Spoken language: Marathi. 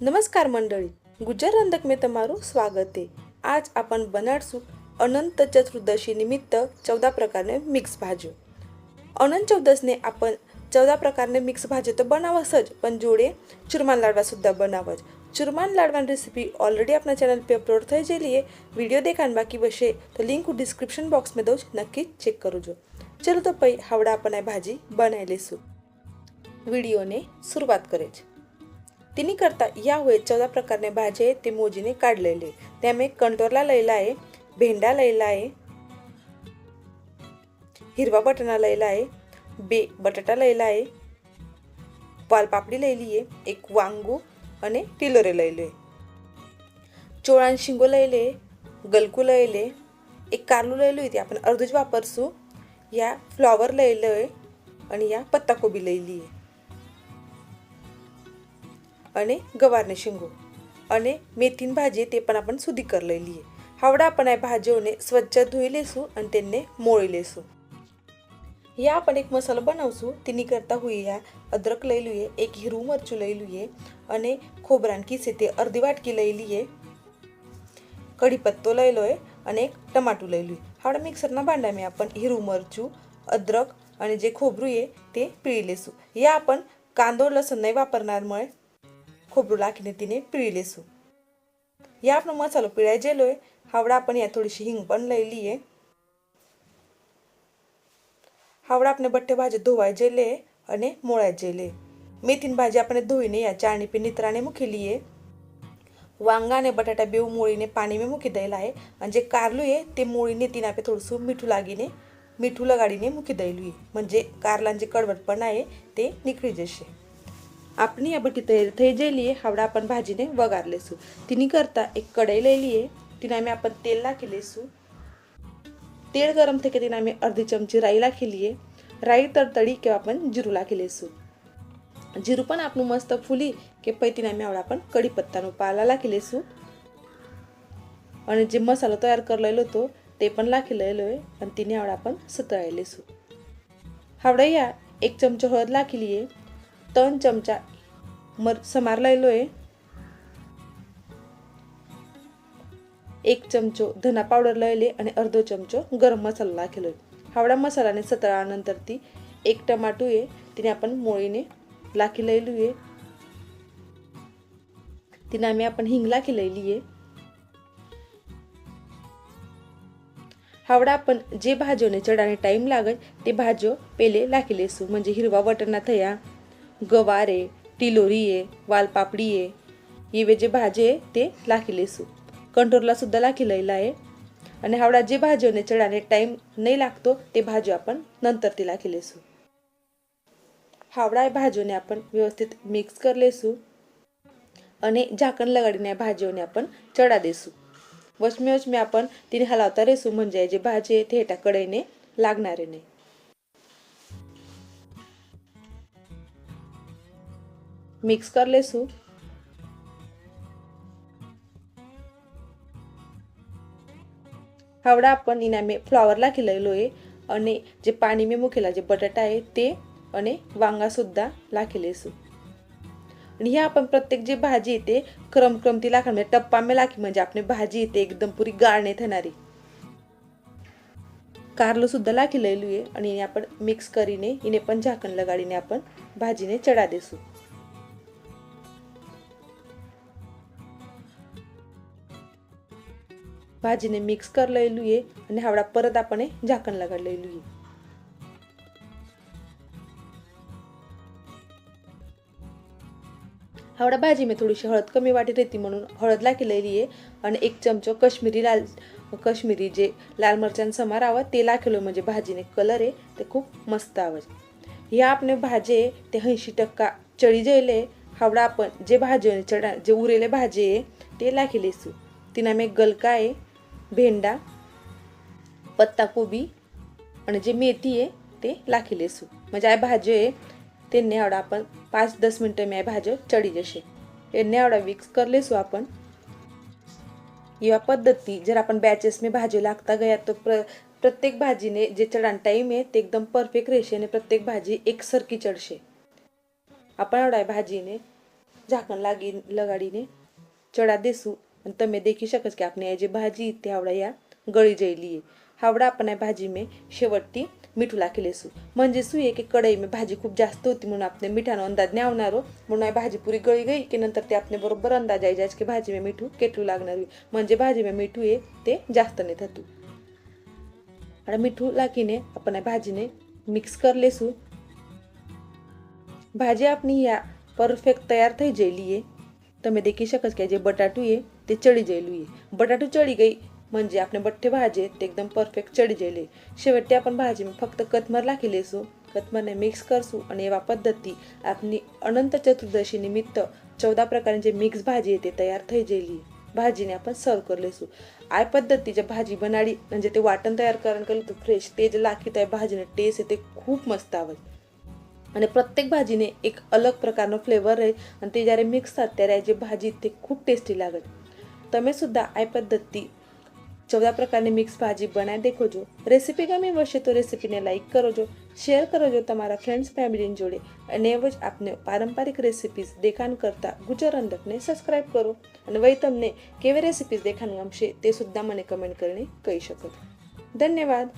નમસ્કાર મંડળી. गुजर રંધક મેં તમારું સ્વાગત आहे आज आपण बनाडसू अनंत चतुर्दशी निमित्त चौदा प्रकारने मिक्स भाज्यो अनंत चौदसने आपण चौदा प्रकारने मिक्स भाज्यो તો બનાવશ જ, પણ જોડે ચુરમાન લાડવા સુદ્ધા બનાવ જ ચુરમાન લાડવાની રેસીપી ઓલરેડી આપણા ચેનલ પર અપલોડ થઈ ગયેલી છે વીડિયો દેખાન બાકી બશે તો લિંક હું ડિસ્ક્રિપ્શન બોક્સમાં દઉં નક્કી ચેક કરજો. ચાલો તો પછી હાવડા આપણને ભાજી બનાવી લઈશું. વિડીયોને શરૂઆત કરે છે तिने करता या यावेळी चौदा प्रकारने भाज्या आहेत ते मोजीने काढलेले. त्यामुळे कंटोरला लयला आहे भेंडा लयला आहे हिरवा बटाणा लयला आहे बे बटाटा लयला आहे वालपापडी लयली आहे एक वांगू आणि टिलोरे लयले चोळान शिंगो लयले गलकू लयले एक कारलू लयलो होती आपण अर्धूज वापरसू. या फ्लॉवर लयलं आहे आणि या पत्ताकोबी लयली आहे. आणि गवारने शेंगू आणि मेथीन भाजी ते पण आपण सुधी करलेली आहे. हावडा आपण आहे भाजीने स्वच्छ धुई लेसू आणि त्यांनी मोळी लेसू. या आपण एक मसाला बनवसू तिनी करता हुईया अद्रक लई आहे एक हिरू मरचू लई आहे आणि खोबरान किसे ते अर्धी वाटकी लई आहे. कढीपत्तो लयलो आहे आणि एक टमाटू लई आहे. हावडा मिक्सरना भांडा मी आपण हिरू मरचू अद्रक आणि जे खोबरू आहे ते पिळी लेसू. या आपण कांदो लसूण नाही वापरणारमुळे खोबरू लाखीने तिने पिळी लेसू या आपण मसालो पिळाय जेलो आहे हावडा आपण या थोडीशी हिंग पण लयली आहे हावडा आपण बट्टे भाजी धुवाय जेले आणि मोळाय जेले मेथीन भाजी आपण धुईने या चारणी पे नित्राने मुखिली आहे वांगाने बटाटा बेऊ मुळीने पाणी मी मुखी द्यायला आहे. आणि जे कारलू आहे ते मुळीने तिने आपे थोडंसं मिठू लागीने मिठू लगाडीने मुखी द्यायलू आहे म्हणजे कारलांचे कडवटपण आहे ते निखळी जसे आपण या बटी तयार थे जे आहे हावडा आपण भाजीने वगार सू तिने करता एक कढई लेली आहे तिने आम्ही आपण तेल ला केले सू तेल गरम थे तिने आम्ही अर्धी चमची राई केली आहे राई तडतडी किंवा आपण जिरू केले सू जिरू पण आपण मस्त फुली के पैतीने आम्ही आवडा आपण कढीपत्तानं पाला केले सू आणि जे मसाला तयार करलेलो तो ते पण लाखिलेलो आहे आणि तिने आवडा आपण सतळायलेसू. हावडा या एक चमचा हळद लाखिली आहे दोन चमचा मर समार समारला आहे एक चमचो धना पावडर लायले आणि अर्धो चमचो गरम मसाला लाखेलो हावडा मसालाने सतळानंतर ती एक टमाटो आहे तिने आपण मोळीने लाखी लयलू आहे तिने आम्ही आपण हिंग लाखी लयली आहे हावडा आपण जे भाज्योने चढाने टाईम लागत ते भाज्यो पेले लाखी लेसू म्हणजे हिरवा वटणा थया. गवारे टिलोरीये वालपापडीये. इवे जे भाजी आहे ते लाखिले सू कंट्रोललासुद्धा लाखिलेला आहे. आणि हावडा जे भाजी होणे चढाने टाईम नाही लागतो ते भाजी आपण नंतर ती लाखी लेसू हावडा भाजीने आपण व्यवस्थित मिक्स कर लेसू आणि झाकण लगाडीने भाजीने आपण चढा देसू वचमे वचमे आपण तिने हलावता रेसू म्हणजे जे भाजी आहे ते हेटा लागणारे नाही. મિક્સ કરી લેશું हावडा आपण એના મેં ફ્લાવર લાખી લેલો आहे અને જે પાણી મેં મૂકેલા જે બટાટા आहे તે અને वांगा सुद्धा लाखी लेसू आणि ह्या आपण प्रत्येक जी भाजी येते क्रमक्रमती लाखा म्हणजे टप्पा में लाखी म्हणजे आपली भाजी येते एकदम पुरी गाळणे થનારી कारलो सुद्धा લાખી લેલું आहे અને એને आपण મિક્સ કરીને એને પણ ઝાકણ લગાડીને आपण ભાજીને ચડા દેશું ભાજીને મિક્સ કરી લેલું એ અને હાવડા પરત આપણે ઝાકણ લગાડી લેલું એ हावडा भाजी मी थोडीशी हळद कमी वाटी रेती म्हणून हळद लाखी लई आहे आणि एक चमचो कश्मीरी लाल कश्मीरी जे लाल मिरच्यान समार आवा ते लाखेलो म्हणजे भाजीने कलर आहे ते खूप मस्त आवाज ह्या आपले भाजे ते ऐंशी टक्का चळी जेले हावडा आपण जे भाजी चढा जे उरेले भाजी आहे ते लाखी लेसू तिना मी गलका आहे भेंडा पत्ताकोबी आणि जे मेथी आहे ते लाखी लेसू म्हणजे आहे भाजी आहे त्यांनी नेवडा आपण पाच दस मिनटं मी भाज्यो चढी जसे हे नेवडा मिक्स कर लेसू आपण. या पद्धती जर आपण बॅचेस मी भाजी लागता गया तर प्र प्रत्येक भाजीने जे चढान टाईम आहे ते एकदम परफेक्ट रेषेने प्रत्येक भाजी एकसारखी चढशे. आपण एवढा भाजीने झाकण लागी लगाडीने चढा देसू. आणि तमे देखी शकस की आपण याची भाजी इथे हावडा या गळी जैली आहे. हावडा आपण या भाजी मे शेवटी मिठू ला केले सू. म्हणजे सू एक कढई मे भाजी खूप जास्त होती म्हणून आपण मिठा अंदाज नाही आवणार म्हणून या भाजी पुरी गळी गई की नंतर ते आपण बरोबर अंदाज आहे जास्त की भाजी मे मिठू केटू लागणार म्हणजे भाजी मे मिठू आहे ते जास्त नाही थतू आणि मिठू ला आपण या भाजीने मिक्स करले सू. भाजी आपली या परफेक्ट तयार थी जेली आहे तर देखी देखील शकत की जे बटाटू आहे ते चढी जाईल होई बटाटू चढी गई म्हणजे आपले बठ्ठे भाजे ते एकदम परफेक्ट चढी जाईल शेवटी आपण भाजी फक्त कथमर लाखी लेसू कथमरने मिक्स करसू. आणि या पद्धती आपली अनंत चतुर्दशी निमित्त चौदा प्रकारे जे मिक्स भाजी आहे ते तयार थई जेली. भाजीने आपण सर्व करलेसू आय पद्धती भाजी बनाडी म्हणजे ते वाटण तयार करण करले तर फ्रेश ते जे लाखी आहे भाजीने टेस्ट आहे ते खूप मस्त आवड. आणि प्रत्येक भाजीने एक अलग प्रकारनं फ्लेवर आहे. आणि ते ज्यारे मिक्स जात त्या जे भाजी ते खूप टेस्टी लागत. તમે સુદ્ધા આ પદ્ધતિ ચૌદા પ્રકારની મિક્સ ભાજી બનાવી દેખો છો રેસીપી ગમી હશે તો રેસીપીને લાઇક કરો છો શેર કરો છો તમારા ફ્રેન્ડ્સ ફેમિલીની જોડે અને એવો જ આપને પારંપરિક રેસીપીઝ દેખાણ કરતા ગુજર સબસ્ક્રાઇબ કરો અને વહી તમને કેવી રેસીપીઝ દેખાણ ગમશે તે સુદ્ધા મને કમેન્ટ કરીને કહી શકો ધન્યવાદ.